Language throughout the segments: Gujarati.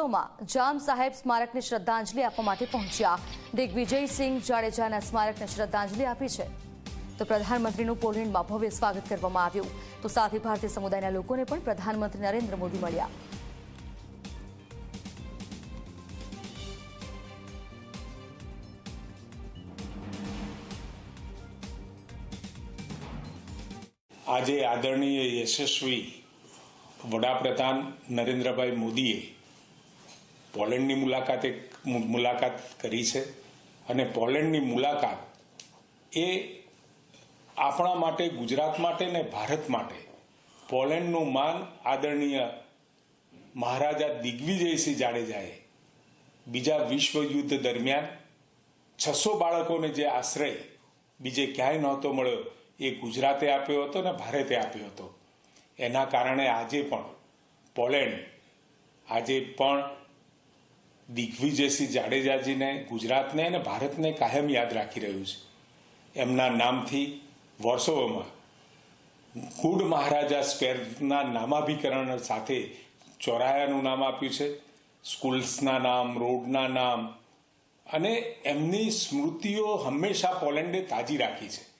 વોર્સોમાં જામ સાહેબ સ્મારકને શ્રદ્ધાંજલિ આપવા માટે પહોંચ્યા. દિગ્વિજયસિંહ જાડેજાના સ્મારકને શ્રદ્ધાંજલિ આપી છે. તો પ્રધાનમંત્રીનું પોલેન્ડમાં ભવ્ય સ્વાગત કરવામાં આવ્યું. તો સાથે ભારતીય સમુદાયના લોકોને પણ પ્રધાનમંત્રી નરેન્દ્ર મોદી મળ્યા. આજે આદરણીય યશસ્વી વડાપ્રધાન નરેન્દ્રભાઈ મોદીએ પોલેન્ડની મુલાકાતે એક મુલાકાત કરી છે. અને પોલેન્ડની મુલાકાત એ આપણા માટે, ગુજરાત માટે ને ભારત માટે પોલેન્ડનું માન આદરણીય મહારાજા દિગ્વિજયસિંહ જાડેજાએ બીજા વિશ્વયુદ્ધ દરમિયાન છસો બાળકોને જે આશ્રય બીજે ક્યાંય નહોતો મળ્યો, એ ગુજરાતે આપ્યો હતો ને ભારતે આપ્યો હતો. એના કારણે આજે પણ પોલેન્ડ આજે પણ દિગ્વિજયસિંહ જાડેજાજીને, ગુજરાતને અને ભારતને કાયમ યાદ રાખી રહ્યું છે. એમના નામથી વર્ષોમાં ગુડ મહારાજા સ્પેરના નામાભિકરણ સાથે ચોરાયાનું નામ આપ્યું છે. સ્કૂલ્સના નામ, રોડના નામ અને એમની સ્મૃતિઓ હંમેશા પોલેન્ડે તાજી રાખી છે.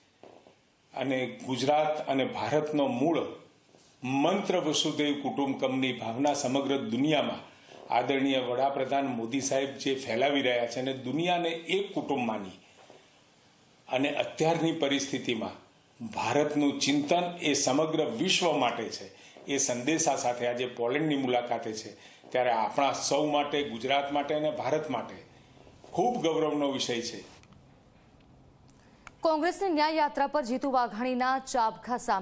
અને ગુજરાત અને ભારતનો મૂળ મંત્ર વસુદેવ કુટુંબકમની ભાવના સમગ્ર દુનિયામાં આદરણીય વડાપ્રધાન મોદી સાહેબ જે ફેલાવી રહ્યા છે અને દુનિયાને એક કુટુંબ માની. અને અત્યારની પરિસ્થિતિમાં ભારતનું ચિંતન એ સમગ્ર વિશ્વ માટે છે. એ સંદેશા સાથે આજે પોલેન્ડની મુલાકાતે છે. ત્યારે આપણા સૌ માટે, ગુજરાત માટે અને ભારત માટે ખૂબ ગૌરવનો વિષય છે. કોંગ્રેસની ન્યાય યાત્રા પર જીતુ વાઘાણીના ચાબખા સામે